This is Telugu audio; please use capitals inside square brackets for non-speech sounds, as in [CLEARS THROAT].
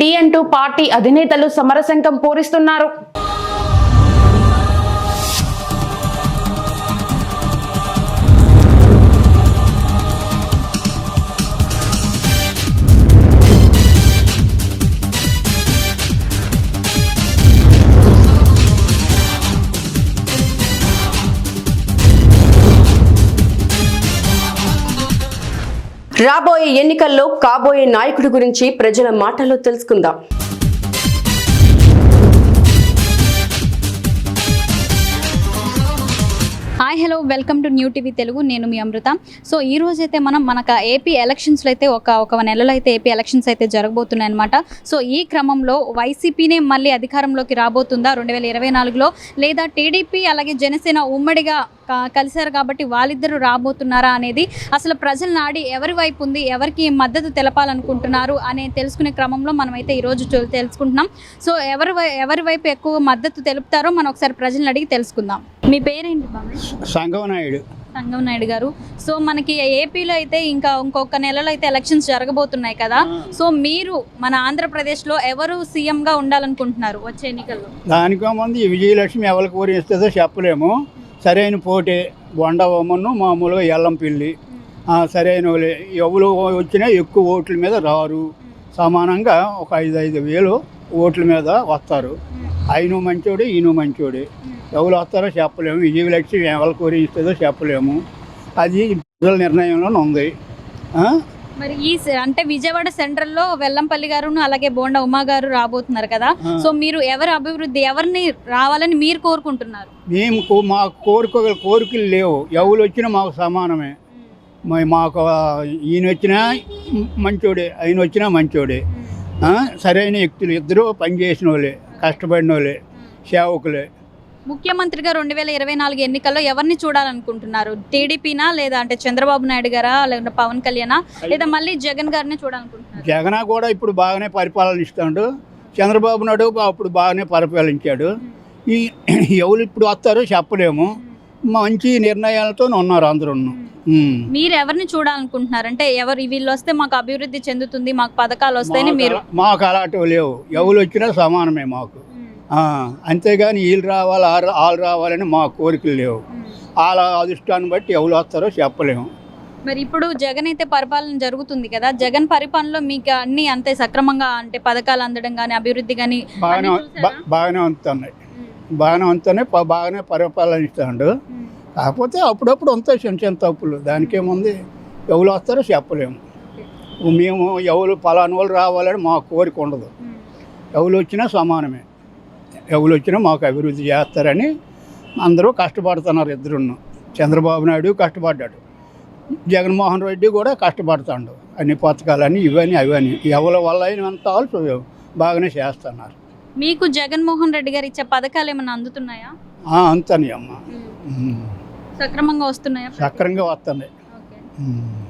డి అంటూ పార్టీ అధినేతలు సమరశంఖం పూరిస్తున్నారు. రాబోయే ఎన్నికల్లో కాబోయే నాయకుడి గురించి ప్రజల మాటల్లో తెలుసుకుందాం. Hi hello welcome to new TV Telugu నేను మీ అమృత. సో ఈ రోజు అయితే మనం మనకు ఏపీ ఎలక్షన్స్లో అయితే ఒక ఒక నెలలో అయితే ఏపీ ఎలక్షన్స్ అయితే జరగబోతున్నాయి అనమాట సో ఈ క్రమంలో వైసీపీనే మళ్ళీ అధికారంలోకి రాబోతుందా? రెండు వేల ఇరవై నాలుగులో లేదా టీడీపీ అలాగే జనసేన ఉమ్మడిగా కలిశారు కాబట్టి వాళ్ళిద్దరూ రాబోతున్నారా అనేది అసలు ప్రజల నాడి ఎవరి వైపు ఉంది ఎవరికి మద్దతు తెలపాలనుకుంటున్నారు అనే తెలుసుకునే క్రమంలో మనమైతే ఈరోజు తెలుసుకుంటున్నాం. సో ఎవరి ఎవరి వైపు ఎక్కువ మద్దతు తెలుపుతారో మనం ఒకసారి ప్రజలను అడిగి తెలుసుకుందాం. మీ పేరేంటి బాబాయ్ సంగం నాయుడు. గారు. సో మనకి ఏపీలో అయితే ఇంకా ఇంకొక నెలలో అయితే ఎలక్షన్స్ జరగబోతున్నాయి కదా. సో మీరు మన ఆంధ్రప్రదేశ్లో ఎవరు సీఎం గా ఉండాలనుకుంటున్నారు వచ్చే ఎన్నికల్లో? దానికో ముందు విజయలక్ష్మి ఎవరికి ఊరిస్తుందో చెప్పలేము. సరైన పోటీ బొండవమ్మను మామూలుగా ఎల్లంపిల్లి పిల్లి. సరైన ఎవరు వచ్చినా ఎక్కువ ఓట్ల మీద రారు. సమానంగా ఒక ఐదు ఐదు వేలు ఓట్ల మీద వస్తారు. ఆయన మంచోడు ఈయన మంచోడు. ఎవరు వస్తారో చెప్పలేము. విజయలక్ష్మి ఎవరికి ఊరిస్తుందో చెప్పలేము. అది ప్రజల నిర్ణయంలోనే ఉంది. మరి ఈ అంటే విజయవాడ సెంట్రల్లో వెల్లంపల్లి గారు అలాగే బోండా ఉమా గారు రాబోతున్నారు కదా. సో మీరు ఎవరి అభివృద్ధి ఎవరిని రావాలని మీరు కోరుకుంటున్నారు? మేము మా కోరిక కోరికలు లేవు. ఎవరు వచ్చినా మాకు సమానమే. మాకు ఈయన వచ్చినా మంచోడే ఆయన వచ్చినా మంచోడే. సరైన వ్యక్తులు. ఇద్దరు పనిచేసిన వాళ్ళే కష్టపడిన వాళ్ళే సేవకులే. ముఖ్యమంత్రిగా రెండు వేల ఇరవై నాలుగు ఎన్నికల్లో ఎవరిని చూడాలనుకుంటున్నారు? టీడీపీనా లేదా అంటే చంద్రబాబు నాయుడు గారా? లేదంటే పవన్ కళ్యాణా? లేదా మళ్ళీ జగన్ గారిని చూడాలనుకుంటున్నారు? జగన్ కూడా ఇప్పుడు బాగానే పరిపాలన ఇస్తాడు. చంద్రబాబు నాయుడు అప్పుడు బాగానే పరిపాలించాడు. ఈ [CLEARS THROAT] ఎవరు ఇప్పుడు వస్తారో చెప్పలేము. మంచి నిర్ణయాలతో ఉన్నారు అందరూ మీరు ఎవరిని చూడాలనుకుంటున్నారు? అంటే ఎవరు వీళ్ళు వస్తే మాకు అభివృద్ధి చెందుతుంది మాకు పథకాలు వస్తాయని మీరు మాకు అలాంటివి లేవు. ఎవరు వచ్చినా సమానమే మాకు. అంతేగాని వీళ్ళు రావాలి వాళ్ళు రావాలని మా కోరికలు లేవు. వాళ్ళ అదృష్టాన్ని బట్టి ఎవరు వస్తారో చెప్పలేము. మరి ఇప్పుడు జగన్ అయితే పరిపాలన జరుగుతుంది కదా జగన్ పరిపాలనలో మీకు అన్ని అంతే సక్రమంగా అంటే పథకాలు అందడం కానీ అభివృద్ధి కానీ బాగానే బాగానే ఉంటున్నాయి బాగానే ఉంటున్నాయి బాగానే పరిపాలన ఇస్తాడు. కాకపోతే అప్పుడప్పుడు ఉంటాయి చిన్న చిన్న తప్పులు. దానికేముంది? ఎవరు వస్తారో చెప్పలేము. మేము ఎవరు పలానా వాళ్ళు రావాలని మా కోరిక ఉండదు. ఎవరు వచ్చినా సమానమే. ఎవరు వచ్చినా మాకు అభివృద్ధి చేస్తారని అందరూ కష్టపడుతున్నారు ఇద్దరును. చంద్రబాబు నాయుడు కష్టపడ్డాడు. జగన్మోహన్ రెడ్డి కూడా కష్టపడుతాడు. అన్ని పథకాలని ఇవన్నీ అవన్నీ ఎవరి వల్ల అయినంత వాళ్ళు బాగానే చేస్తున్నారు. మీకు జగన్మోహన్ రెడ్డి గారు ఇచ్చే పథకాలు ఏమైనా అందుతున్నాయా? అంతని అమ్మ. సక్రమంగా వస్తున్నాయా? సక్రంగా వస్తున్నాయి.